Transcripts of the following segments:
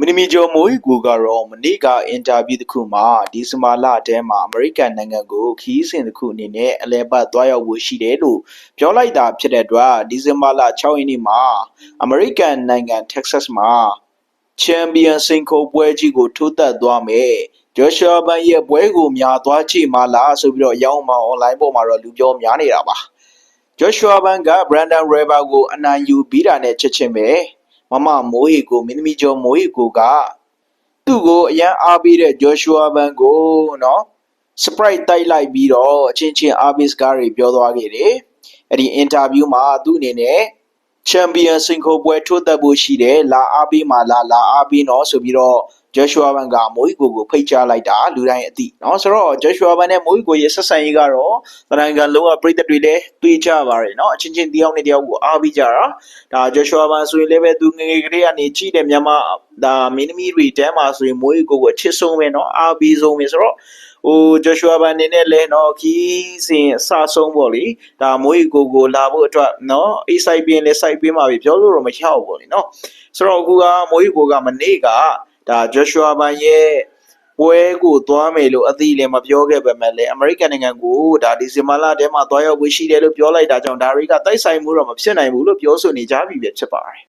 မနီမီဂျိုမိုဟီကိုကတော့မနေ့ကအင်တာဗျူးတစ်ခုမှာဒီဇင်ဘာလထဲမှာအမေရိကန်နိုင်ငံကိုခီးစဉ်တစ်ခုအနေနဲ့အလဲပတ်သွားရောက်ဖို့ရှိတယ်လို့ပြောလိုက်တာဖြစ်တဲ့အတွက်ဒီဇင်ဘာလ6ရက်နေ့မှာအမေရိကန်နိုင်ငံတက်ဆတ်မှာချန်ပီယံစင်ကိုပွဲကြီးကိုထိုးသက်သွားမယ်ဂျော်ရှွာဘန်ရဲ့ပွဲကိုများသွားကြည့်မလားဆိုပြီးတော့ရောင်းမအွန်လိုင်းပေါ်မှာတော့လူပြောများနေတာပါဂျော်ရှွာဘန်ကဘရန်ဒန်ရေဘာကိုအနိုင်ယူပြီးတာနဲ့ချက်ချင်းပဲ မမမိုးဟီကိုမင်းသမီးကျော်မိုးဟီကိုကသူ့ကိုအရန်အားပေးတဲ့ဂျော်ရှူအာဘန်ကိုနော်စပရိုက်တိုက်လိုက်ပြီးတော့အချင်းချင်းအားပေးစကားတွေပြောသွားခဲ့တယ်အဲ့ဒီအင်တာဗျူးမှာသူ့အနေနဲ့ချန်ပီယံစင်ခိုပွဲထိုးသက်ဖို့ရှိတယ်လာအားပေးမှာလာလာအားပေးနော်ဆိုပြီးတော့ ဂျော်ရှူအာဘန်ကမိုးဟီကိုကိုဖိတ်ကြားလိုက်တာလူတိုင်းအသိနော်ဆိုတော့ဂျော်ရှူအာဘန်နဲ့မိုးဟီကိုရဲ့ဆက်ဆံရေးကတော့တနိုင်ငံလုံးကပြည်သက်တွေလည်းတွေ့ကြပါတယ်နော်အချင်းချင်းတယောက်နဲ့တယောက်ကိုအားပေးကြတာ ဒါဂျော်ရှွာဘန်ဆိုရင်လည်းပဲသူငယ်ငယ်ကလေးကနေကြည့်တယ်မြန်မာဒါမင်းသမီးတွေတဲမှာဆိုရင်မွေးကိုကိုအချစ်ဆုံးပဲเนาะအားပေးဆုံးပဲဆိုတော့ဟိုဂျော်ရှွာဘန်အနေနဲ့လည်းเนาะခီးစဉ်အစဆုံးပေါ့လေဒါမွေးကိုကိုလာဖို့အတွက်เนาะအေးဆိုင်ပြင်းလည်းစိုက်ပေးမှာပဲပြောလို့တော့မရဘူးပေါ့လေเนาะဆိုတော့အခုကမွေးကိုကမနေ့က ဒါဂျော်ရှွာဘန်ရဲ့ပွဲကိုသွားမယ်လို့အသီးလည်းမပြောခဲ့ပေမဲ့လည်းအမေရိကန်နိုင်ငံကိုဒါဒီဇင်ဘာလထဲမှာသွားရောက်ဖို့ရှိတယ်လို့ပြောလိုက်တာကြောင့်ဒါတွေကတိုက်ဆိုင်မှုတော့မဖြစ်နိုင်ဘူးလို့ပြောဆိုနေကြပြီပဲဖြစ်ပါတယ်။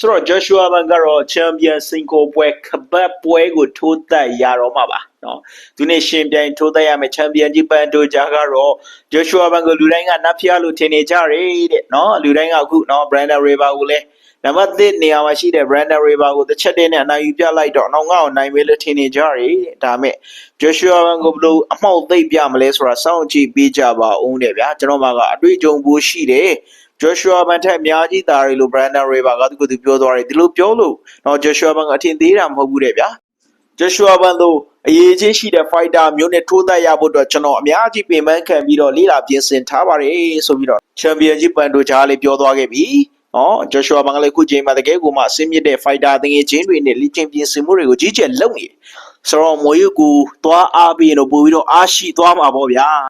ဆိုတော့ Joshua Ban ကတော့ Champion Single ပွဲခပတ်ပွဲကိုထိုးသက်ရတော့မှာပါနော်။သူနဲ့ရှင်ပြိုင်ထိုးသက်ရမယ့် Champion ကြီးပန်တိုဂျာကတော့ Joshua Ban ကိုလူတိုင်းကနတ်ဖျားလို့ထင်နေကြတယ်တဲ့နော်။လူတိုင်းကအခုနော် Brandon River ကိုလည်းနံပါတ်1နေရာမှာရှိတဲ့ Brandon River ကိုတစ်ချက်တည်းနဲ့အနိုင်ယူပြလိုက်တော့တော့ငါ့ကိုနိုင်မယ်လို့ထင်နေကြတယ်ဒါမဲ့ Joshua Ban ကိုဘယ်လိုအမှောက်သိပ်ပြမလဲဆိုတာစောင့်ကြည့်ပေးကြပါဦးတဲ့ဗျာကျွန်တော်မှာကအတွေ့အကြုံပိုရှိတယ် Joshua Ban ထက်အများကြီးတာရီလို့ Brandon River ကသူကသူပြောသွားတယ်ဒီလိုပြောလို့တော့ Joshua Ban ကအထင်သေးတာမဟုတ်ဘူးတဲ့ဗျာ Joshua Ban တို့အရေးကြီးရှိတဲ့ fighter မျိုးနဲ့ထိုးသက်ရဖို့အတွက်ကျွန်တော်အများကြီးပင်ပန်းခံပြီးတော့လေးလာပြင်ဆင်ထားပါတယ်ဆိုပြီးတော့ Champion ကြီးပန်တိုဂျာလေးပြောသွားခဲ့ပြီ။နော် Joshua Ban ကလည်းအခုချိန်မှာတကယ်ကိုမှအဆင့်မြင့်တဲ့ fighter တငယ်ချင်းတွေနဲ့လေ့ကျင့်ပြင်ဆင်မှုတွေကိုကြီးကျယ်လုပ်နေတယ်။ဆိုတော့မွေးယူကိုသွားအားပြီးရင်တော့ပို့ပြီးတော့အားရှိသွားမှာပေါ့ဗျာ။